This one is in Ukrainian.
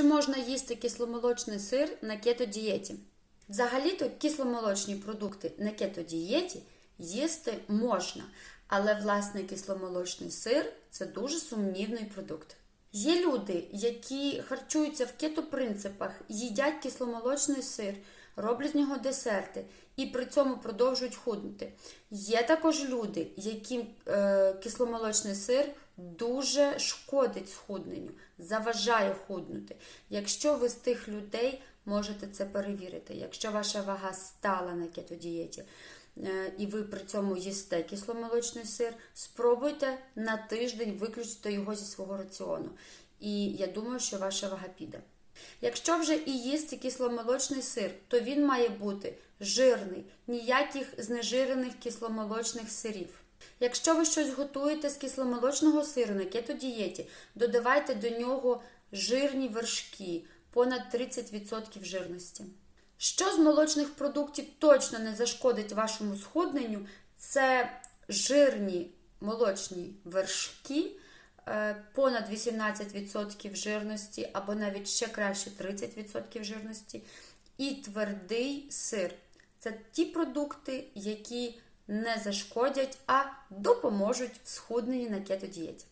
Чи можна їсти кисломолочний сир на кето-дієті? Взагалі-то кисломолочні продукти на кето-дієті їсти можна, але власне кисломолочний сир це дуже сумнівний продукт. Є люди, які харчуються в кето-принципах, їдять кисломолочний сир, роблять з нього десерти і при цьому продовжують худнути. Є також люди, яким е, кисломолочний сир дуже шкодить схудненню, заважає худнути. Якщо ви з тих людей можете це перевірити, якщо ваша вага стала на кетодієті, е, і ви при цьому їсте кисломолочний сир, спробуйте на тиждень виключити його зі свого раціону. І я думаю, що ваша вага піде. Якщо вже і їсти кисломолочний сир, то він має бути жирний, ніяких знежирених кисломолочних сирів. Якщо ви щось готуєте з кисломолочного сиру на кетодієті, додавайте до нього жирні вершки, понад 30% жирності. Що з молочних продуктів точно не зашкодить вашому схудненню, це жирні молочні вершки, понад 18% жирності, або навіть ще краще 30% жирності, і твердий сир. Це ті продукти, які не зашкодять, а допоможуть в схудненні на кетодієті.